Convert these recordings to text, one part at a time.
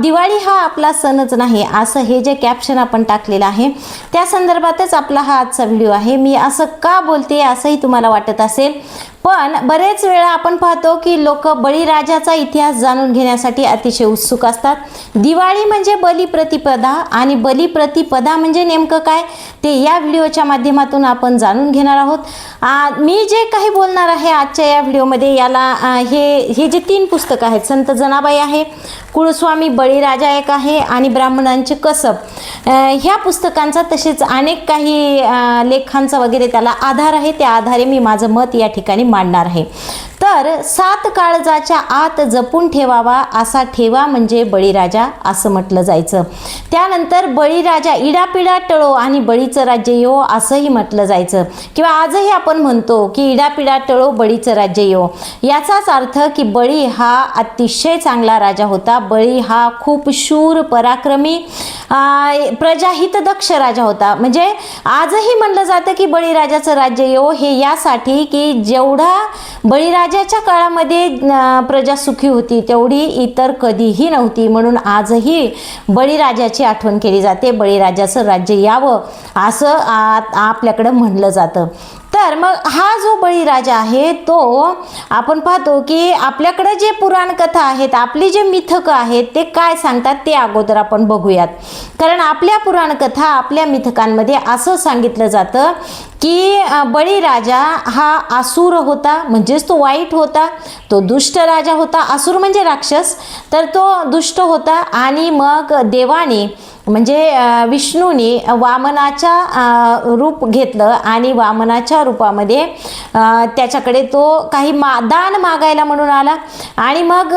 दिवाळी हा आपला सणच नाही असं हे जे कॅप्शन आपण टाकलेलं आहे त्या संदर्भातच आपला हा आजचा व्हिडिओ आहे. मी असं का बोलते असंही तुम्हाला वाटत असेल पण बरेच वेळा आपण पाहतो की लोक बळीराजाचा इतिहास जाणून घेण्यासाठी अतिशय उत्सुक असतात. दिवाळी म्हणजे बलिप्रतिपदा आणि बलिप्रतिपदा म्हणजे नेमकं काय ते या व्हिडिओच्या माध्यमातून आपण जाणून घेणार आहोत. आ, मी जे काही बोलणार आहे आजच्या या व्हिडिओमध्ये याला हे हे जे तीन पुस्तकं आहेत संत जनाबाई आहे कुळस्वामी मी बळीराजा एक आहे आणि ब्राह्मणांचे कसब. ह्या पुस्तकांचा तसेच अनेक काही लेखांचा वगैरे त्याला आधार आहे. त्या आधारे मी माझं मत या ठिकाणी मांडणार आहे. तर सात काळजाच्या आत जपून ठेवावा असा ठेवा म्हणजे बळीराजा असं म्हटलं जायचं. त्यानंतर बळीराजा इडापिडा टळो आणि बळीचं राज्य येवो असंही म्हटलं जायचं. किंवा आजही आपण म्हणतो की इडापिडा टळो बळीचं राज्य येवो याचाच अर्थ की बळी हा अतिशय चांगला राजा होता. बळी हा खूप शूर पराक्रमी प्रजाहित दक्ष राजा होता. म्हणजे आजही म्हणलं जातं की बळीराजाचं राज्य येओ हे यासाठी की जेवढा बळीराजाच्या काळामध्ये प्रजा सुखी होती तेवढी इतर कधीही नव्हती. म्हणून आजही बळीराजाची आठवण केली जाते. बळीराजाचं राज्य यावं असं आपल्याकडं म्हणलं जातं. तर मग हा जो बळीराजा आहे तो आपण पाहतो की आपल्याकडे जे पुराण कथा आहेत आपली जे मिथकं आहेत ते काय सांगतात ते अगोदर आपण बघूयात. कारण आपल्या पुराण कथा आपल्या मिथकांमध्ये असं सांगितलं जातं की बळी बळीराजा हा आसूर होता म्हणजेच तो वाईट होता. तो दुष्ट राजा होता. आसूर म्हणजे राक्षस. तर तो दुष्ट होता आणि मग देवाने म्हणजे विष्णूने वामनाच्या रूप घेतलं आणि वामनाच्या रूपामध्ये त्याच्याकडे तो काही मा दान मागायला म्हणून आला. आणि मग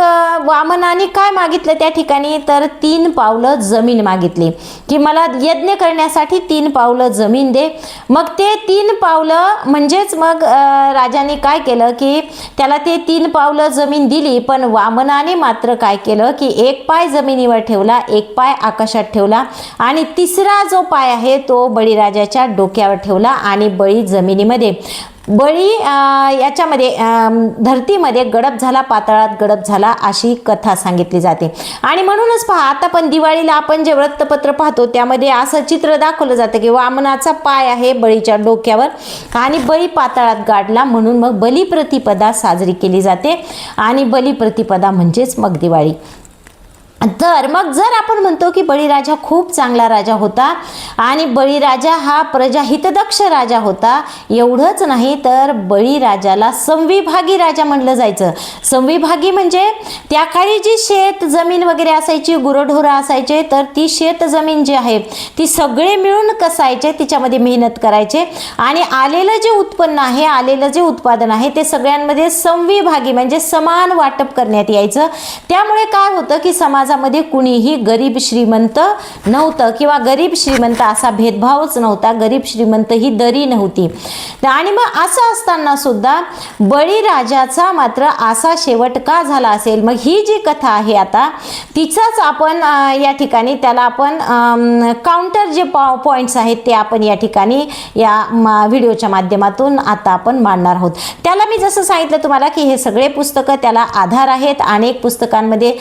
वामनाने काय मागितलं त्या ठिकाणी? तर तीन पावलं जमीन मागितली. की मला यज्ञ करण्यासाठी तीन पावलं जमीन दे. मग ते तीन तीन पावलं म्हणजेच मग राजाने काय केलं की त्याला ते तीन पावलं जमीन दिली पण वामनाने मात्र काय केलं की एक पाय जमिनीवर ठेवला एक पाय आकाशात ठेवला आणि तिसरा जो पाय आहे तो बळीराजाच्या डोक्यावर ठेवला आणि बळी जमिनीमध्ये. बळी याच्यामध्ये धरतीमध्ये गडप झाला पाताळात गडप झाला अशी कथा सांगितली जाते. आणि म्हणूनच पहा आता पण दिवाळीला आपण जे वृत्तपत्र पाहतो त्यामध्ये असं चित्र दाखवलं जातं की वामनाचा पाय आहे बळीच्या डोक्यावर आणि बळी पाताळात गाडला म्हणून मग बलिप्रतिपदा साजरी केली जाते. आणि बलिप्रतिपदा म्हणजेच मग दिवाळी. तर मग जर आपण म्हणतो की बळीराजा खूप चांगला राजा होता आणि बळीराजा हा प्रजाहितदक्ष राजा होता एवढंच नाही तर बळीराजाला संविभागी राजा म्हणलं जायचं. संविभागी म्हणजे त्या काळी जी शेत जमीन वगैरे असायची गुरढोरं असायचे तर ती शेत जमीन जी आहे ती सगळे मिळून कसायचे तिच्यामध्ये मेहनत करायचे. आणि आलेलं जे उत्पन्न आहे आलेलं जे उत्पादन आहे ते सगळ्यांमध्ये संविभागी म्हणजे समान वाटप करण्यात यायचं. त्यामुळे काय होतं की समाज समाजामध्ये कुणीही गरीब श्रीमंत नव्हतं किंवा गरीब श्रीमंत असा भेदभावच नव्हता. गरीब श्रीमंत ही दरी नव्हती. आणि मग असं असताना सुद्धा बळीराजाचा मात्र असा शेवट का झाला असेल? मग ही जी कथा आहे आता तिचाच आपण या ठिकाणी त्याला आपण काउंटर जे पॉ पॉईंट्स आहेत ते आपण या ठिकाणी या व्हिडिओच्या माध्यमातून आता आपण मांडणार आहोत. त्याला मी जसं सांगितलं तुम्हाला की हे सगळे पुस्तकं त्याला आधार आहेत. अनेक पुस्तकांमध्ये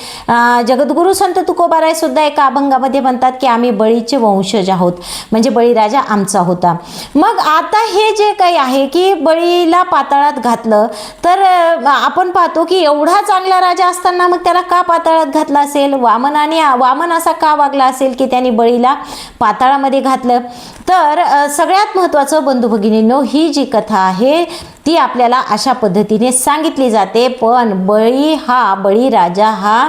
जगद जगद्गुरू संत तुकोबाराय सुद्धा एका अभंगामध्ये म्हणतात की आम्ही बळीचे वंशज आहोत. म्हणजे बळीराजा आमचा होता. मग आता हे जे काही आहे की बळीला पाताळात घातलं तर आपण पाहतो की एवढा चांगला राजा असताना मग त्याला का पाताळात घातला असेल? वामनाने वामन असा का वागला असेल की त्यांनी बळीला पाताळामध्ये घातलं? तर सगळ्यात महत्त्वाचं बंधू भगिनींनो ही जी कथा आहे ती आपल्याला अशा पद्धतीने सांगितली जाते. पण बळी हा बळीराजा हा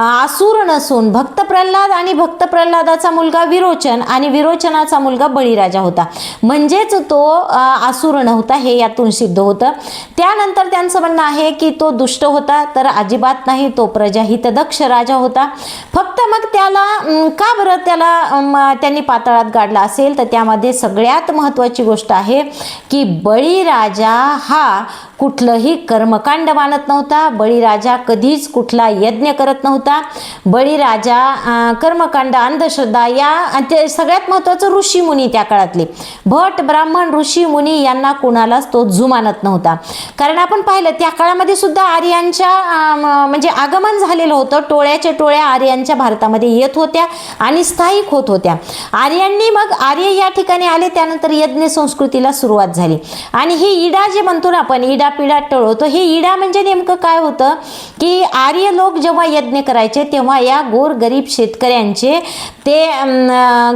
आसूर नसून भक्त प्रल्हाद आणि भक्त प्रल्हादाचा मुलगा विरोचन आणि विरोचनाचा मुलगा बळीराजा होता. म्हणजेच तो आसूर नव्हता हे यातून सिद्ध होतं. त्यानंतर त्यांचं म्हणणं आहे की तो दुष्ट होता तर अजिबात नाही तो प्रजाहितदक्ष राजा होता. फक्त मग त्याला का बरं त्याला त्यांनी पातळात गाडला असेल? तर त्यामध्ये सगळ्यात महत्त्वाची गोष्ट आहे की बळीराजा हा कुठलंही कर्मकांड मानत नव्हता. बळीराजा कधीच कुठला यज्ञ करत नव्हता. बळीराजा कर्मकांड अंधश्रद्धा या ते सगळ्यात महत्त्वाचं ऋषीमुनी त्या काळातले. भट ब्राह्मण ऋषीमुनी यांना कुणालाच तो जुमानत नव्हता. कारण आपण पाहिलं त्या काळामध्ये सुद्धा आर्यांच्या म्हणजे आगमन झालेलं होतं. टोळ्याच्या टोळ्या आर्यांच्या भारतामध्ये येत होत्या आणि स्थायिक होत होत्या. आर्यांनी मग आर्य या ठिकाणी आले त्यानंतर यज्ञ संस्कृतीला सुरुवात झाली. आणि ही इडा जे म्हणतो ना आपण इडा पिडा टळवतो हे इडा म्हणजे नेमकं काय होतं की आर्य लोक जेव्हा यज्ञ करायचे तेव्हा या गोर गरीब शेतकऱ्यांचे ते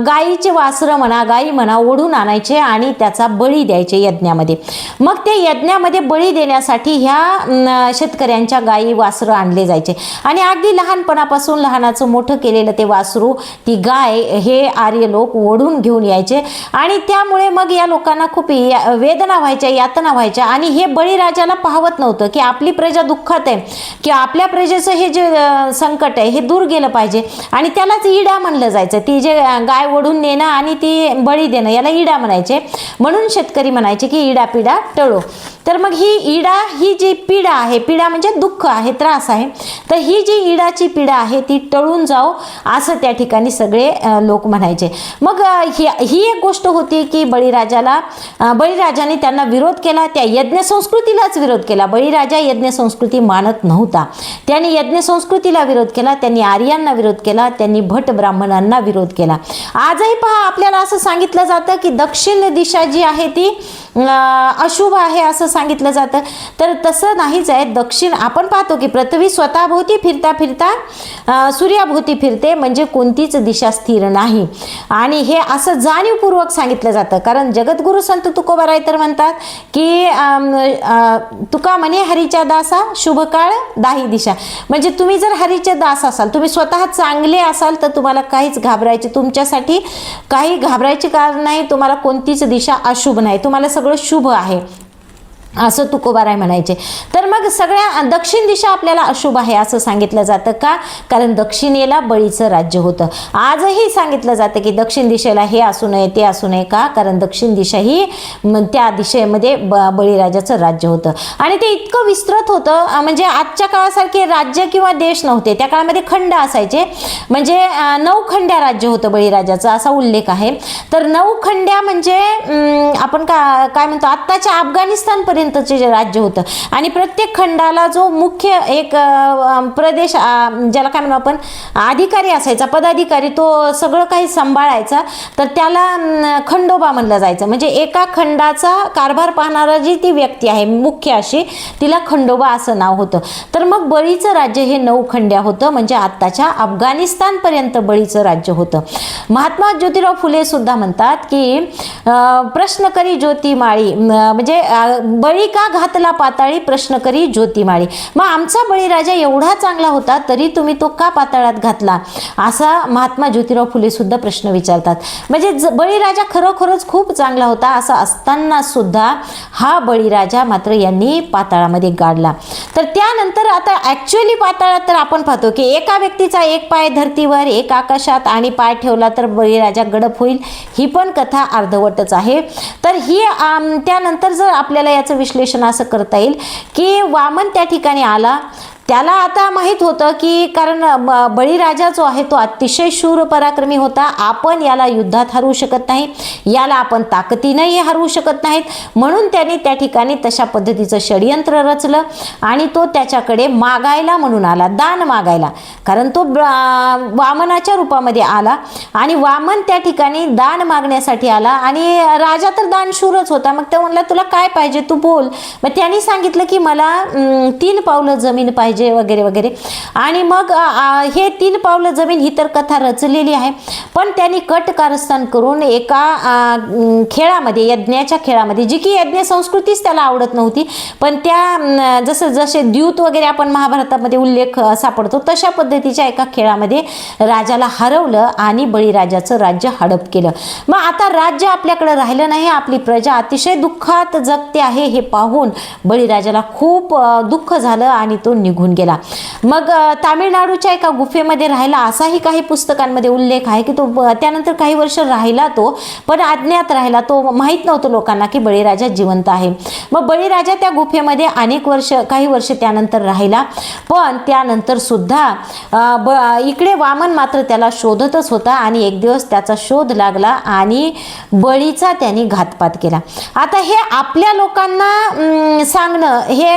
गाईचे वासरं म्हणा गाई म्हणा ओढून आणायचे आणि त्याचा बळी द्यायचे यज्ञामध्ये. मग ते यज्ञामध्ये बळी देण्यासाठी ह्या शेतकऱ्यांच्या गाई वासरं आणले जायचे. आणि अगदी लहानपणापासून लहानाचं मोठं केलेलं ते वासरू ती गाय हे आर्य लोक ओढून घेऊन यायचे. आणि त्यामुळे मग या लोकांना खूप वेदना व्हायच्या यातना व्हायच्या आणि हे बळी राजाला पाहवत नव्हतं की आपली प्रजा दुःखात आहे की आपल्या प्रजेचं हे जे संकट आहे हे दूर गेलं पाहिजे. आणि त्यालाच इडा म्हणलं जायचं. ती जे गाय ओढून नेणं आणि ती बळी देणं याला इडा म्हणायचे. म्हणून शेतकरी म्हणायचे की इडा पिडा टळो. तर मग ही इडा ही जी पीडा आहे पीडा म्हणजे दुःख आहे त्रास आहे. तर ही जी इडाची पीडा आहे ती टळून जाओ असं त्या ठिकाणी सगळे लोक म्हणायचे. मग ही ही एक गोष्ट होती की बळीराजाला बळीराजाने त्यांना विरोध केला. त्या यज्ञ संस्कृती संस्कृतीलाच विरोध केला. बळीराजा यज्ञ संस्कृती मानत नव्हता. त्यांनी यज्ञ संस्कृतीला विरोध केला त्यांनी आर्यांना विरोध केला त्यांनी भट ब्राह्मणांना विरोध केला. आजही पहा आपल्याला असं सांगितलं जातं की दक्षिण दिशा जी आहे ती अशुभ आहे असं सांगितलं जातं. तर तसं नाहीच आहे. दक्षिण आपण पाहतो की पृथ्वी स्वतःभोवती फिरता फिरता सूर्याभोवती फिरते म्हणजे कोणतीच दिशा स्थिर नाही. आणि हे असं जाणीवपूर्वक सांगितलं जातं. कारण जगद्गुरु संत तुकोबाराय तर म्हणतात की तुका म्हणे हरीच्या दासा शुभ काळ दाही दिशा. म्हणजे तुम्ही जर हरीचे दास असाल तुम्ही स्वतः चांगले असाल तर तुम्हाला काहीच घाबरायचे तुमच्यासाठी काही घाबरायचे कारण नाही तुम्हाला कोणतीच दिशा अशुभ नाही. तुम्हाला सगळं शुभ आहे. असं तुकोबाराय म्हणायचे. तर मग सगळ्या दक्षिण दिशा आपल्याला अशुभ आहे असं सांगितलं जातं का? कारण दक्षिणेला बळीचं राज्य होतं. आजही सांगितलं जातं की दक्षिण दिशेला हे असू नये ते असू नये का? कारण दक्षिण दिशा ही त्या दिशेमध्ये ब बळीराजाचं राज्य होतं. आणि ते इतकं विस्तृत होतं म्हणजे आजच्या काळासारखे राज्य किंवा देश नव्हते. त्या काळामध्ये खंड असायचे. म्हणजे नऊ खंड्या राज्य होतं बळीराजाचं असा उल्लेख आहे. तर नऊ खंड्या म्हणजे आपण का काय म्हणतो आत्ताच्या अफगाणिस्तानपर्यंत पर्यंतचे जे राज्य होतं. आणि प्रत्येक खंडाला जो मुख्य एक प्रदेश ज्याला काय म्हणू आपण अधिकारी असायचा पदाधिकारी तो सगळं काही सांभाळायचा तर त्याला खंडोबा म्हणलं जायचं. म्हणजे एका खंडाचा कारभार पाहणारा जी ती व्यक्ती आहे मुख्य अशी तिला खंडोबा असं नाव होतं. तर मग बळीचं राज्य हे नऊ खंड्या होतं म्हणजे आत्ताच्या अफगाणिस्तानपर्यंत बळीचं राज्य होतं. महात्मा ज्योतिराव फुले सुद्धा म्हणतात की प्रश्नकरी प्रश्न करी ज्योतिमाळी म्हणजे बळी का घातला पाताळी प्रश्न करी ज्योतिमाळी. मग आमचा बळीराजा एवढा चांगला होता तरी तुम्ही तो का पाताळात घातला? असा महात्मा ज्योतिराव फुले सुद्धा प्रश्न विचारतात. म्हणजे ज- बळीराजा खरोखरच खूप चांगला होता असा असताना सुद्धा हा बळीराजा मात्र यांनी पाताळामध्ये गाडला. तर त्यानंतर आता ॲक्च्युअली पाताळात तर आपण पाहतो की एका व्यक्तीचा एक पाय धरतीवर एक आकाशात आणि पाय ठेवला तर बळीराजा गडप होईल ही पण कथा अर्धवटच आहे. तर ही त्यानंतर जर आपल्याला याचं विश्लेषण असं करता येईल की वामन त्या ठिकाणी आला त्याला आता माहीत होतं की कारण ब- बळीराजा जो आहे तो अतिशय शूर पराक्रमी होता. आपण याला युद्धात हरवू शकत नाही. याला आपण ताकदीनंही हरवू शकत नाहीत. म्हणून त्याने त्या ठिकाणी तशा पद्धतीचं षडयंत्र रचलं आणि तो त्याच्याकडे मागायला म्हणून आला दान मागायला. कारण तो ब- वामनाच्या रूपामध्ये आला आणि वामन त्या ठिकाणी दान मागण्यासाठी आला आणि राजा तर दानशूरच होता. मग तो म्हणला तुला काय पाहिजे? तू बोल. मग त्यांनी सांगितलं की मला तीन पावलं जमीन पाहिजे. वगैरे वगैरे. आणि मग हे तीन पावलं जमीन ही तर कथा रचलेली आहे. पण त्यांनी कट कारस्थान करून एका खेळामध्ये यज्ञाच्या खेळामध्ये जी की यज्ञ संस्कृतीच त्याला आवडत नव्हती पण त्या जसं जसे द्यूत वगैरे आपण महाभारतामध्ये उल्लेख सापडतो तशा पद्धतीच्या एका खेळामध्ये राजाला हरवलं आणि बळीराजाचं राज्य हडप केलं. मग आता राज्य आपल्याकडे राहिलं नाही आपली प्रजा अतिशय दुःखात जगते आहे हे पाहून बळीराजाला खूप दुःख झालं आणि तो निघून निघून गेला. मग तामिळनाडूच्या एका गुफेमध्ये राहिला असाही काही पुस्तकांमध्ये उल्लेख आहे की तो त्यानंतर काही वर्ष राहिला तो पण अज्ञात राहिला. तो माहीत नव्हतं लोकांना की बळीराजा जिवंत आहे. मग बळीराजा त्या गुफेमध्ये अनेक वर्ष काही वर्ष त्यानंतर राहिला. पण त्यानंतर सुद्धा ब इकडे वामन मात्र त्याला शोधतच होता आणि एक दिवस त्याचा शोध लागला आणि बळीचा त्यांनी घातपात केला. आता हे आपल्या लोकांना सांगणं हे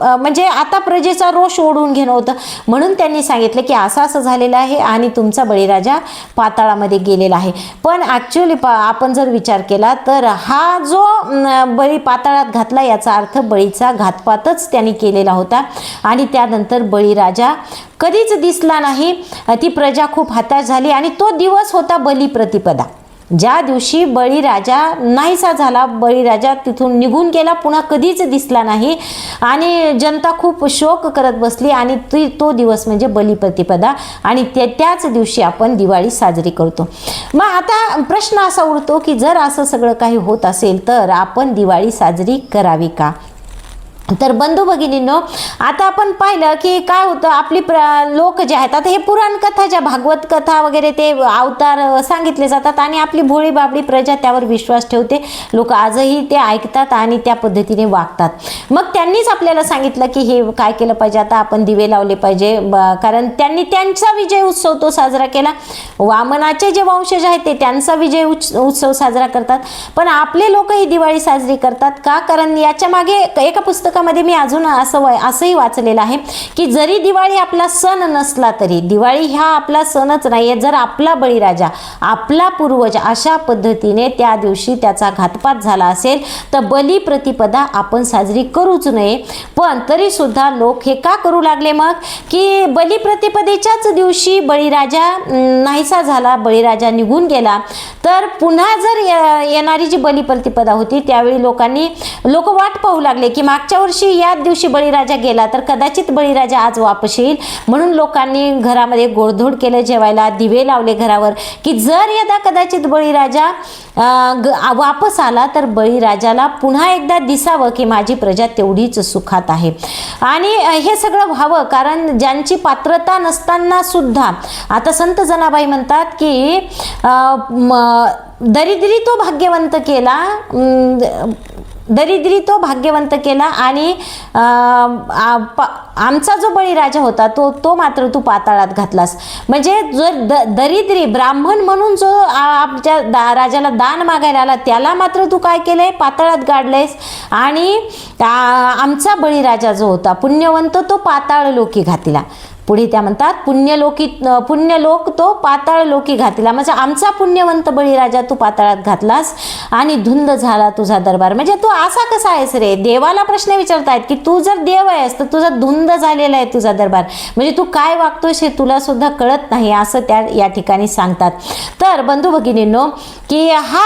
म्हणजे आता प्रजेचा रोष ओढून घेणं होतं. म्हणून त्यांनी सांगितलं की असं असं झालेलं आहे आणि तुमचा बळीराजा पाताळामध्ये गेलेला आहे. पण ॲक्च्युली पा आपण जर विचार केला तर हा जो बळी पाताळात घातला याचा अर्थ बळीचा घातपातच त्यांनी केलेला होता. आणि त्यानंतर बळीराजा कधीच दिसला नाही. ती प्रजा खूप हताश झाली आणि तो दिवस होता बलिप्रतिपदा. ज्या दिवशी बळीराजा नाहीसा झाला बळीराजा तिथून निघून गेला पुन्हा कधीच दिसला नाही आणि जनता खूप शोक करत बसली आणि ती तो दिवस म्हणजे बलिप्रतिपदा आणि ते त्याच दिवशी आपण दिवाळी साजरी करतो. मग आता प्रश्न असा उरतो की जर असं सगळं काही होत असेल तर आपण दिवाळी साजरी करावी का? तर बंधू भगिनींनो आता आपण पाहिलं की काय होतं आपली प्र लोक जे आहेत आता हे पुराण कथा ज्या भागवत कथा वगैरे ते अवतार सांगितले जातात आणि आपली भोळी बाबडी प्रजा त्यावर विश्वास ठेवते. लोक आजही ते ऐकतात आणि त्या पद्धतीने वागतात. मग त्यांनीच आपल्याला सांगितलं की हे काय केलं पाहिजे आता आपण दिवे लावले पाहिजे ब- कारण त्यांनी त्यांचा विजय उत्सव तो साजरा केला. वामनाचे जे वंशज आहेत ते त्यांचा विजय उत्सव साजरा करतात. पण आपले लोक ही दिवाळी साजरी करतात का? कारण याच्या मागे एका पुस्तक पुस्तकामध्ये मी अजून असं वय असंही वाचलेलं आहे की जरी दिवाळी आपला सण नसला तरी दिवाळी हा आपला सणच नाही जर आपला बळीराजा आपला पूर्वज अशा पद्धतीने त्या दिवशी त्याचा घातपात झाला असेल तर बली प्रतिपदा आपण साजरी करूच नये. पण तरी सुद्धा लोक हे का करू लागले मग? की बली प्रतिपदेच्याच दिवशी बळीराजा नाहीसा झाला बळीराजा निघून गेला. तर पुन्हा जर येणारी जी बली प्रतिपदा होती त्यावेळी लोकांनी लोक वाट पाहू लागले की मागच्या वर्षी याच दिवशी बळीराजा गेला तर कदाचित बळीराजा आज वापस येईल. म्हणून लोकांनी घरामध्ये गोडधोड केलं जेवायला दिवे लावले घरावर की जर यदा कदाचित बळीराजा ग- वापस आला तर बळीराजाला पुन्हा एकदा दिसावं की माझी प्रजा तेवढीच सुखात आहे. आणि हे सगळं व्हावं कारण ज्यांची पात्रता नसताना सुद्धा आता संत जनाबाई म्हणतात की दरिद्री तो भाग्यवंत केला दरिद्री तो भाग्यवंत केला आणि आमचा जो बळीराजा होता तो तो मात्र तू पाताळात घातलास. म्हणजे जर द दरिद्री ब्राह्मण म्हणून जो आमच्या दा राजाला दान मागायला आला त्याला मात्र तू काय केलंय? पाताळात गाडलंयस. आणि आमचा बळीराजा जो होता पुण्यवंत तो पाताळ लोकी घातला. पुढे त्या म्हणतात पुण्यलोकी पुण्यलोक तो पाताळ लोकी घातला. म्हणजे आमचा पुण्यवंत बळीराजा तू पाताळात घातलास आणि धुंद झाला तुझा दरबार. म्हणजे तू असा कसा आहेस रे? देवाला प्रश्न विचारतायत की तू जर देव आहेस तर तुझा धुंद झालेला आहे तुझा दरबार. म्हणजे तू काय वागतोस हे तुला सुद्धा कळत नाही असं त्या या ठिकाणी सांगतात. तर बंधू भगिनींनो की हा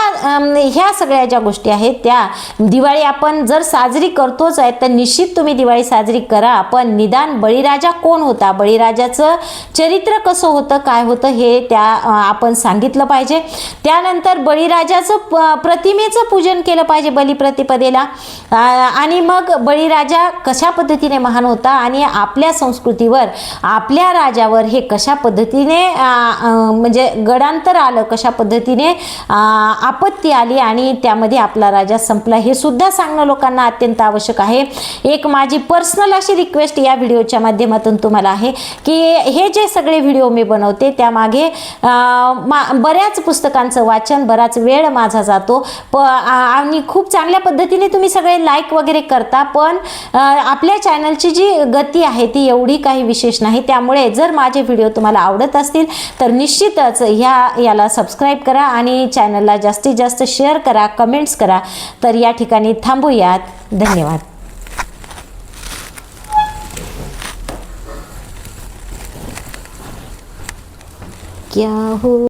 ह्या सगळ्या ज्या गोष्टी आहेत त्या दिवाळी आपण जर साजरी करतोच आहे तर निश्चित तुम्ही दिवाळी साजरी करा. पण निदान बळीराजा कोण होता? बळी बळीराजाचं चरित्र कसं होतं काय होतं हे त्या आपण सांगितलं पाहिजे. त्यानंतर बळीराजाचं प- प्रतिमेचं पूजन केलं पाहिजे बलिप्रतिपदेला. आणि मग बळीराजा कशा पद्धतीने महान होता आणि आपल्या संस्कृतीवर आपल्या राजावर हे कशा पद्धतीने म्हणजे गडांतर आलं कशा पद्धतीने आपत्ती आली आणि त्यामध्ये आपला राजा संपला हे सुद्धा सांगणं लोकांना अत्यंत आवश्यक आहे. एक माझी पर्सनल अशी रिक्वेस्ट या व्हिडिओच्या माध्यमातून तुम्हाला आहे. की हे जे सगळे व्हिडिओ मी बनवते त्यामागे मा बऱ्याच पुस्तकांचं वाचन बराच वेळ माझा जातो. प आणि खूप चांगल्या पद्धतीने तुम्ही सगळे लाईक वगैरे करता पण आपल्या चॅनलची जी गती आहे ती एवढी काही विशेष नाही. त्यामुळे जर माझे व्हिडिओ तुम्हाला आवडत असतील तर निश्चितच ह्या याला सबस्क्राईब करा आणि चॅनलला जास्तीत जास्त शेअर करा कमेंट्स करा. तर या ठिकाणी थांबूयात. धन्यवाद. क्या हो